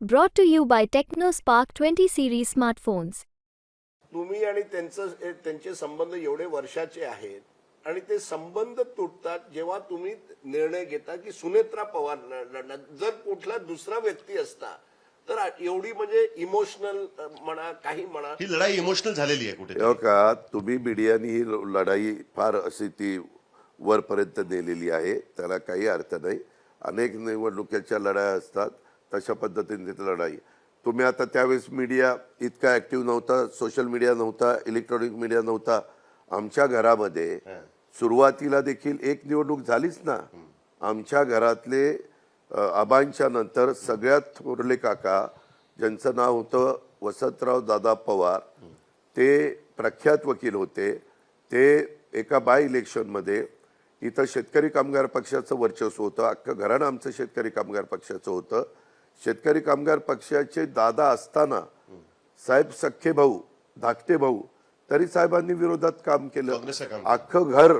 Brought to you by TechnoSpark 20 series smartphones. तुम्ही आणि त्यांचं त्यांचे संबंध एवढे वर्षाचे आहेत आणि ते संबंध तुटतात जेव्हा तुम्ही निर्णय घेता की सुनेत्रा पवार लढणार जर कुठला दुसरा व्यक्ती असता तर एवढी म्हणजे इमोशनल म्हणा काही म्हणा. ही लढाई इमोशनल झालेली आहे कुठे तेव्हा का? तुम्ही मीडियानी ही लढाई फार अशी ती वरपर्यंत नेलेली आहे. त्याला काही अर्थ नाही. अनेक निवडणुकीच्या लढाया असतात. तशा पद्धतीने ती लढाई. तुम्ही आता त्यावेळेस मीडिया इतका ऍक्टिव्ह नव्हता सोशल मीडिया नव्हता इलेक्ट्रॉनिक मीडिया नव्हता. आमच्या घरामध्ये सुरुवातीला देखील एक निवडणूक झालीच ना. आमच्या घरातले आबांच्या नंतर सगळ्यात थोरले काका ज्यांचं नाव होतं वसंतराव दादा पवार ते प्रख्यात वकील होते. ते एका बाय इलेक्शनमध्ये इथं शेतकरी कामगार पक्षाचं वर्चस्व होतं. अख्खं घराणं आमचं शेतकरी कामगार पक्षाचं होतं. शेतकरी कामगार पक्षाचे दादा असताना साहेब सख्खे भाऊ धाकटे भाऊ तरी साहेबांनी विरोधात काम केलं. अख्खं घर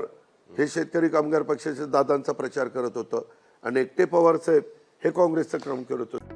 हे शेतकरी कामगार पक्षाच्या दादांचा प्रचार करत होतं. आणि एकटे पवार साहेब हे काँग्रेसचं काम करत होते.